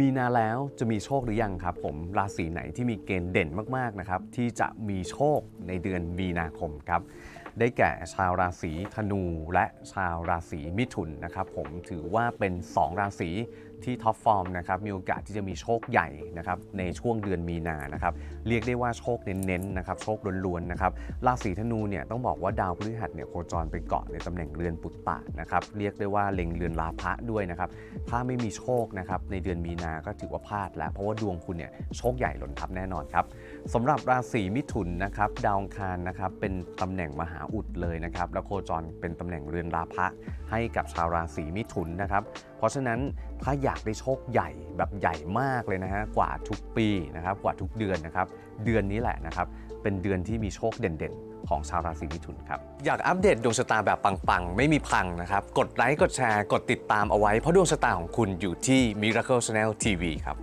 มีนาแล้วจะมีโชคหรือยังครับ ผมราศีไหนที่มีเกณฑ์เด่นมากๆนะครับที่จะมีโชคในเดือนมีนาคมครับได้แก่ชาวราศีธนูและชาวราศีมิถุนนะครับผมถือว่าเป็น 2 ราศี ที่ท็อปฟอร์มนะครับมีโอกาสที่จะมีโชคใหญ่นะครับในช่วงเดือนมีนานะครับเรียกได้ว่าโชคเน้นๆนะครับโชคล้วนๆนะครับราศีธนูเนี่ยต้องบอกว่าดาวพฤหัสเนี่ยโคจรไปเกาะในตำแหน่งเรือนปุตตะนะครับเรียกได้ว่าเล็งเรือนลาภะด้วยนะครับถ้าไม่มีโชคนะครับในเดือนมีนาก็ถือว่าพลาดแล้วเพราะว่าดวงคุณเนี่ยโชคใหญ่หล่นทับแน่นอนครับสำหรับราศีมิถุนนะครับดาวองคารนะครับเป็นตำแหน่งมหาอุดเลยนะครับแล้วโคจรเป็นตำแหน่งเรือนลาภะให้กับชาวราศีมิถุนนะครับเพราะฉะนั้นถ้าอยากได้โชคใหญ่แบบใหญ่มากเลยนะฮะกว่าทุกปีนะครับกว่าทุกเดือนนะครับเดือนนี้แหละนะครับเป็นเดือนที่มีโชคเด่นๆ ของชาวราศีมิถุนครับอยากอัปเดตดวงชะตาแบบปังๆ ไม่มีพังนะครับกดไลค์กดแชร์กดติดตามเอาไว้เพราะดวงชะตาของคุณอยู่ที่ Miracle Channel TV ครับ